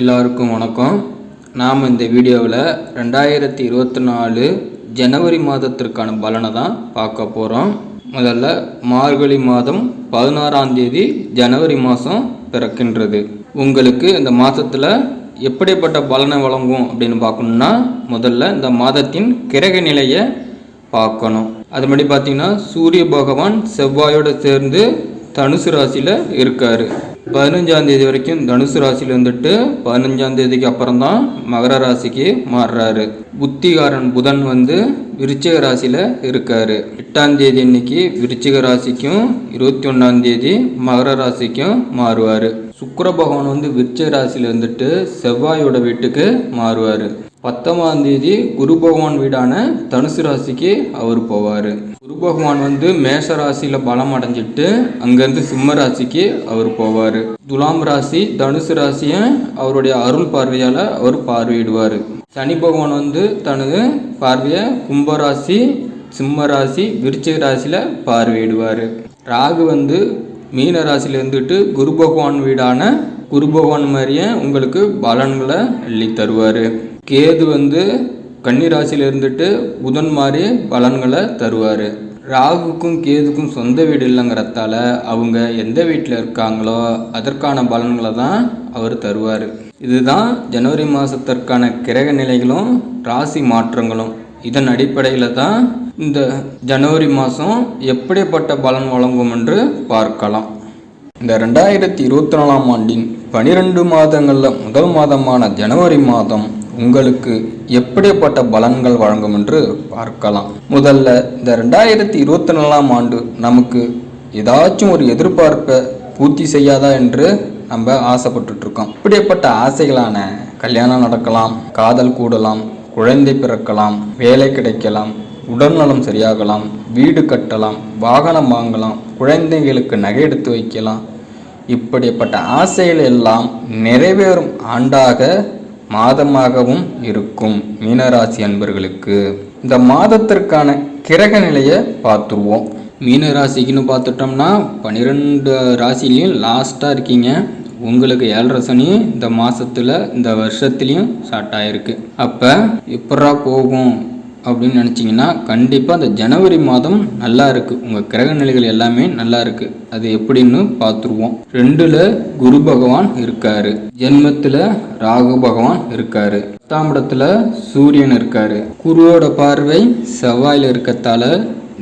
எல்லாருக்கும் வணக்கம். நாம் இந்த வீடியோவில் ரெண்டாயிரத்தி இருபத்தி நாலு ஜனவரி மாதத்திற்கான பலனை தான் பார்க்க போகிறோம் முதல்ல மார்கழி மாதம் பதினாறாம் தேதி ஜனவரி மாதம் பிறக்கின்றது. உங்களுக்கு இந்த மாதத்தில் எப்படிப்பட்ட பலனை வழங்கும் அப்படின்னு பார்க்கணுன்னா முதல்ல இந்த மாதத்தின் கிரக நிலையை பார்க்கணும். அது மாதிரி பார்த்தீங்கன்னா சூரிய பகவான் செவ்வாயோடு சேர்ந்து தனுசு ராசியில் இருக்கார். பதினஞ்சாம் தேதி வரைக்கும் தனுசு ராசியில் இருந்துட்டு பதினஞ்சாம் தேதிக்கு அப்புறம் தான் மகர ராசிக்கு மாறுறாரு. புத்திகாரன் புதன் வந்து விருச்சிக ராசியில் இருக்கார். எட்டாம் தேதி இன்னைக்கு விருச்சிக ராசிக்கும் இருபத்தி ஒன்றாம் தேதி மகர ராசிக்கும் மாறுவார். சுக்கர பகவான் வந்து விருச்சிக ராசியில் இருந்துட்டு செவ்வாயோட வீட்டுக்கு மாறுவார். பத்தொன்பதாம் தேதி குரு பகவான் வீடான தனுசு ராசிக்கு அவர் போவார். குரு பகவான் வந்து மேஷ ராசியில் பலம் அடைஞ்சிட்டு அங்கேருந்து சிம்ம ராசிக்கு அவர் போவார். துலாம் ராசி தனுசு ராசியை அவருடைய அருள் பார்வையால் அவர் பார்வையிடுவார். சனி பகவான் வந்து தனது பார்வையை கும்பராசி சிம்ம ராசி விருச்சிக ராசியில் பார்வையிடுவார். ராகு வந்து மீன ராசியில் இருந்துட்டு குரு பகவான் வீடான குரு பகவான் மாதிரியே உங்களுக்கு பலன்களை அள்ளி தருவார் கேது வந்து கன்னி ராசியில் இருந்துட்டு புதன் மாதிரி பலன்களை தருவார். ராகுக்கும் கேதுக்கும் சொந்த வீடு இல்லைங்கிறதால அவங்க எந்த வீட்டில் இருக்காங்களோ அதற்கான பலன்களை தான் அவர் தருவார். இதுதான் ஜனவரி மாதத்திற்கான கிரக நிலைகளும் ராசி மாற்றங்களும். இதன் அடிப்படையில் தான் இந்த ஜனவரி மாதம் எப்படிப்பட்ட பலன் வழங்கும் என்று பார்க்கலாம். இந்த ரெண்டாயிரத்தி இருபத்தி நாலாம் ஆண்டின் பனிரெண்டு மாதங்களில் முதல் மாதமான ஜனவரி மாதம் உங்களுக்கு எப்படிப்பட்ட பலன்கள் வழங்கும் என்று பார்க்கலாம். முதல்ல இந்த ரெண்டாயிரத்தி இருபத்தி நாலாம் ஆண்டு நமக்கு ஏதாச்சும் ஒரு எதிர்பார்ப்பை பூர்த்தி செய்யாதா என்று நம்ம ஆசைப்பட்டுட்டு இருக்கோம் இப்படிப்பட்ட ஆசைகளான கல்யாணம் நடக்கலாம் காதல் கூடலாம் குழந்தை பிறக்கலாம் வேலை கிடைக்கலாம் உடல்நலம் சரியாகலாம் வீடு கட்டலாம் வாகனம் வாங்கலாம் குழந்தைகளுக்கு நகை எடுத்து வைக்கலாம். இப்படிப்பட்ட ஆசைகள் எல்லாம் நிறைவேறும் ஆண்டாக மாதமாகவும் இருக்கும் மீனராசி அன்பர்களுக்கு. இந்த மாதத்திற்கான கிரக நிலையை பார்த்துருவோம். மீனராசிக்குன்னு பார்த்துட்டோம்னா பன்னிரெண்டு ராசிலையும் லாஸ்ட்டாக இருக்கீங்க. உங்களுக்கு ஏழரை சனி இந்த மாதத்தில் இந்த வருஷத்துலேயும் ஸ்டார்ட் ஆகிருக்கு அப்போ எப்படா போகும்? அப்படின்னு நினச்சிங்கன்னா கண்டிப்பாக அந்த ஜனவரி மாதம் நல்லா இருக்குது உங்கள் கிரக நிலைகள் எல்லாமே நல்லா இருக்குது அது எப்படின்னு பார்த்துருவோம். ரெண்டில் குரு பகவான் இருக்காரு. ஜென்மத்தில் ராகு பகவான் இருக்காரு. பத்தாம் இடத்துல சூரியன் இருக்காரு. குருவோட பார்வை செவ்வாயில் இருக்கத்தால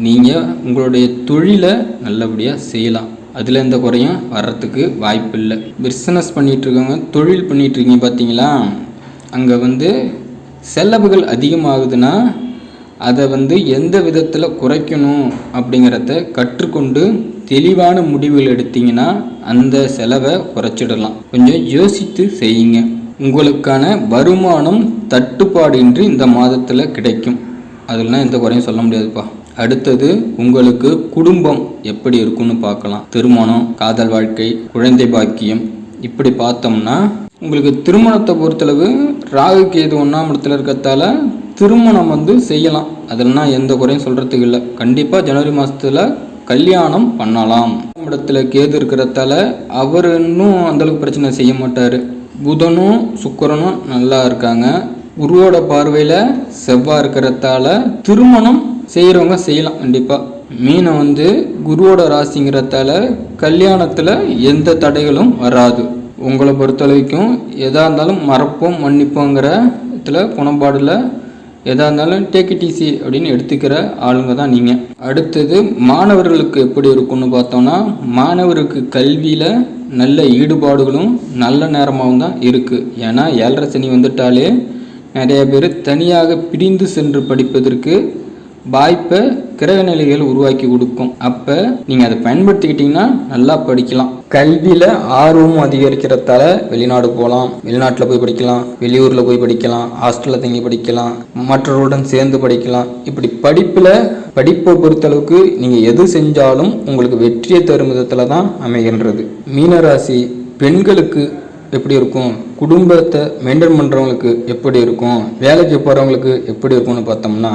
நீங்கள் உங்களுடைய தொழிலை நல்லபடியாக செய்யலாம். அதில் எந்த குறையும் வர்றதுக்கு வாய்ப்பு இல்லை பிஸ்னஸ் பண்ணிகிட்ருக்கவங்க தொழில் பண்ணிகிட்ருக்கீங்க பார்த்தீங்களா அங்கே வந்து செலவுகள் அதிகமாகுதுன்னா அதை வந்து எந்த விதத்தில் குறைக்கணும் அப்படிங்கிறத கற்றுக்கொண்டு தெளிவான முடிவுகள் எடுத்தீங்கன்னா அந்த செலவை குறைச்சிடலாம். கொஞ்சம் யோசித்து செய்யுங்க. உங்களுக்கான வருமானம் தட்டுப்பாடின்றி இந்த மாதத்தில் கிடைக்கும். அதெல்லாம் எந்த குறையும் சொல்ல முடியாதுப்பா. அடுத்தது உங்களுக்கு குடும்பம் எப்படி இருக்குன்னு பார்க்கலாம். திருமணம் காதல் வாழ்க்கை குழந்தை பாக்கியம். இப்படி பார்த்தோம்னா உங்களுக்கு திருமணத்தை பொறுத்தளவு ராகு கேது ஒன்றாம் இடத்துல இருக்கிறதால திருமணம் வந்து செய்யலாம். அதெல்லாம் எந்த குறையும் சொல்கிறதுக்கு இல்லை. கண்டிப்பாக ஜனவரி மாதத்தில் கல்யாணம் பண்ணலாம். இடத்துல கேது இருக்கிறதால அவர் இன்னும் அந்தளவுக்கு பிரச்சனை செய்ய மாட்டார். புதனும் சுக்கரனும் நல்லா இருக்காங்க. குருவோட பார்வையில் செவ்வாய் இருக்கிறதால திருமணம் செய்கிறவங்க செய்யலாம் கண்டிப்பாக மீனை வந்து குருவோட ராசிங்கிறதால கல்யாணத்தில் எந்த தடைகளும் வராது. உங்களை பொறுத்தளவுக்கும் எதாக இருந்தாலும் மறப்போம் மன்னிப்போங்கிற இதில் குணப்பாடில் எதாக இருந்தாலும் டேக் இட் ஈஸி அப்படின்னு எடுத்துக்கிற ஆளுங்க தான் நீங்கள் அடுத்தது மாணவர்களுக்கு எப்படி இருக்கும்னு பார்த்தோம்னா மாணவருக்கு கல்வியில் நல்ல ஈடுபாடுகளும் நல்ல நேரமாகவும் தான் இருக்குது ஏன்னா ஏழரை சனி வந்துட்டாலே நிறைய பேர் தனியாக பிரிந்து சென்று படிப்பதற்கு வாய்ப்பை கிரக நிலைகள் உருவாக்கி கொடுக்கும். அப்போ நீங்கள் அதை பயன்படுத்திக்கிட்டிங்கன்னா நல்லா படிக்கலாம். கல்வியில் ஆர்வமும் அதிகரிக்கிறதால வெளிநாடு போகலாம். வெளிநாட்டில் போய் படிக்கலாம். வெளியூரில் போய் படிக்கலாம். ஹாஸ்டலில் தங்கி படிக்கலாம். மற்றவர்களுடன் சேர்ந்து படிக்கலாம். இப்படி படிப்பில் படிப்பை பொறுத்தளவுக்கு நீங்கள் எது செஞ்சாலும் உங்களுக்கு வெற்றியை தரும் விதத்தில் தான் அமைகின்றது. மீனராசி பெண்களுக்கு எப்படி இருக்கும்? குடும்பத்தை மெயின்டைன் பண்ணுறவங்களுக்கு எப்படி இருக்கும்? வேலைக்கு போகிறவங்களுக்கு எப்படி இருக்கும்னு பார்த்தோம்னா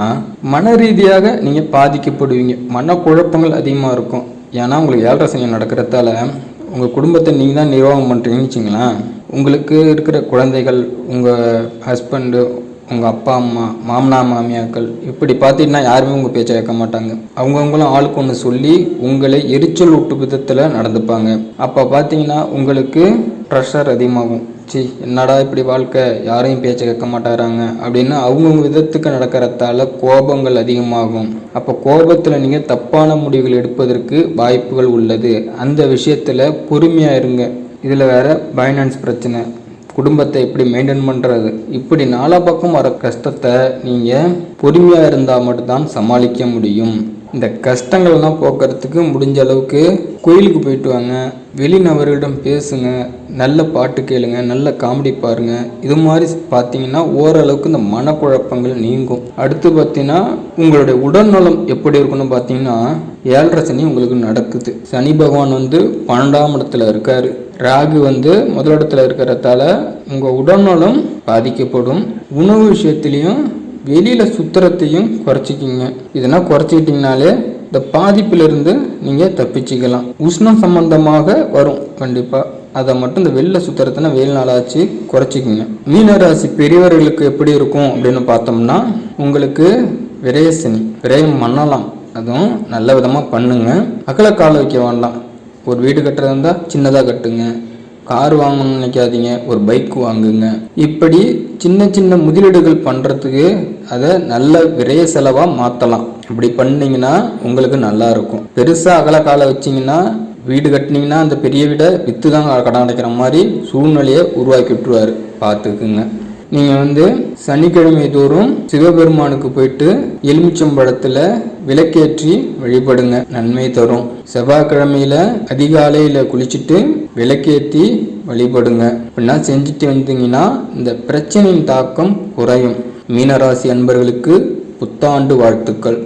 மன ரீதியாக நீங்கள் பாதிக்கப்படுவீங்க. மனக்குழப்பங்கள் அதிகமாக இருக்கும். ஏன்னா உங்களுக்கு ஏழரை சனி நடக்கிறதால உங்கள் குடும்பத்தை நீங்கள் தான் நிர்வாகம் பண்ணுறீங்கன்னு வச்சிங்களேன் உங்களுக்கு இருக்கிற குழந்தைகள் உங்கள் ஹஸ்பண்டு உங்கள் அப்பா அம்மா மாமனா மாமியாக்கள் இப்படி பார்த்தீங்கன்னா யாருமே உங்கள் பேச்சை கேட்க மாட்டாங்க. அவங்கவுங்களும் ஆளுக்கு ஒன்று சொல்லி உங்களை எரிச்சல் ஊட்டு விதத்தில் நடந்துப்பாங்க. அப்போ பார்த்தீங்கன்னா உங்களுக்கு ப்ரெஷர் அதிகமாகும். சி என்னடா இப்படி வாழ்க்கை? யாரையும் பேச்சை கேட்க மாட்டாராங்க. அப்படின்னு அவங்கவுங்க விதத்துக்கு நடக்கிறதால கோபங்கள் அதிகமாகும். அப்போ கோபத்தில் நீங்கள் தப்பான முடிவுகள் எடுப்பதற்கு வாய்ப்புகள் உள்ளது. அந்த விஷயத்தில் பொறுமையாக இருங்க. இதில் வேறு பைனான்ஸ் பிரச்சனை. குடும்பத்தை எப்படி மெயின்டைன் பண்ணுறது இப்படி நாலா பக்கம் வர கஷ்டத்தை நீங்கள் பொறுமையாக இருந்தால் மட்டும்தான் சமாளிக்க முடியும். இந்த கஷ்டங்கள்லாம் போக்குறதுக்கு முடிஞ்ச அளவுக்கு கோயிலுக்கு போயிட்டு வாங்க. வெளிநபர்களிடம் பேசுங்க. நல்ல பாட்டு கேளுங்க. நல்ல காமெடி பாருங்க. இது மாதிரி பார்த்தீங்கன்னா ஓரளவுக்கு இந்த மனக்குழப்பங்கள் நீங்கும். அடுத்து பார்த்தீங்கன்னா உங்களுடைய உடல்நலம் எப்படி இருக்குன்னு பார்த்தீங்கன்னா ஏழரை சனி உங்களுக்கு நடக்குது. சனி பகவான் வந்து பன்னெண்டாம் இடத்துல இருக்காரு. ராகு வந்து முதலிடத்தில் இருக்கிறதால உங்கள் உடல்நலம் பாதிக்கப்படும். உணவு விஷயத்துலையும் வெளியில் சுத்துறதையும் குறைச்சிக்கிங்க. இதெல்லாம் குறைச்சிக்கிட்டிங்கனாலே இந்த பாதிப்பிலிருந்து நீங்கள் தப்பிச்சிக்கலாம். உஷ்ணம் சம்பந்தமாக வரும் கண்டிப்பாக அதை மட்டும் இந்த வெளில சுத்துறதுனா வெயில் நாளாச்சு குறைச்சிக்கிங்க. மீனராசி பெரியவர்களுக்கு எப்படி இருக்கும் அப்படின்னு பார்த்தோம்னா உங்களுக்கு விரயசனி விரயம் பண்ணலாம். அதுவும் நல்ல விதமாக பண்ணுங்க. அகல கால வைக்க வேண்டாம். ஒரு வீடு கட்டுறதா இருந்தால் சின்னதாக கட்டுங்க. கார் வாங்கணும்னு நினைக்காதீங்க ஒரு பைக் வாங்குங்க. இப்படி சின்ன சின்ன முதலீடுகள் பண்ணுறதுக்கு அதை நல்ல விரைய செலவாக மாற்றலாம் இப்படி பண்ணீங்கன்னா உங்களுக்கு நல்லா இருக்கும். பெருசாக அகல காலை வச்சிங்கன்னா வீடு கட்டினீங்கன்னா அந்த பெரிய வீடை விற்று தான் கடன் அடைக்கிற மாதிரி சூழ்நிலையை உருவாக்கி விட்டுருவார். பார்த்துக்குங்க. நீங்கள் வந்து சனிக்கிழமை தோறும் சிவபெருமானுக்கு போயிட்டு எலுமிச்சம்பழத்தில் விளக்கேற்றி வழிபடுங்க. நன்மை தரும். செவ்வாய்க்கிழமையில அதிகாலையில் குளிச்சுட்டு விளக்கேற்றி வழிபடுங்க. அப்படின்னா செஞ்சுட்டு வந்தீங்கன்னா இந்த பிரச்சனையின் தாக்கம் குறையும். மீனராசி அன்பர்களுக்கு புத்தாண்டு வாழ்த்துக்கள்.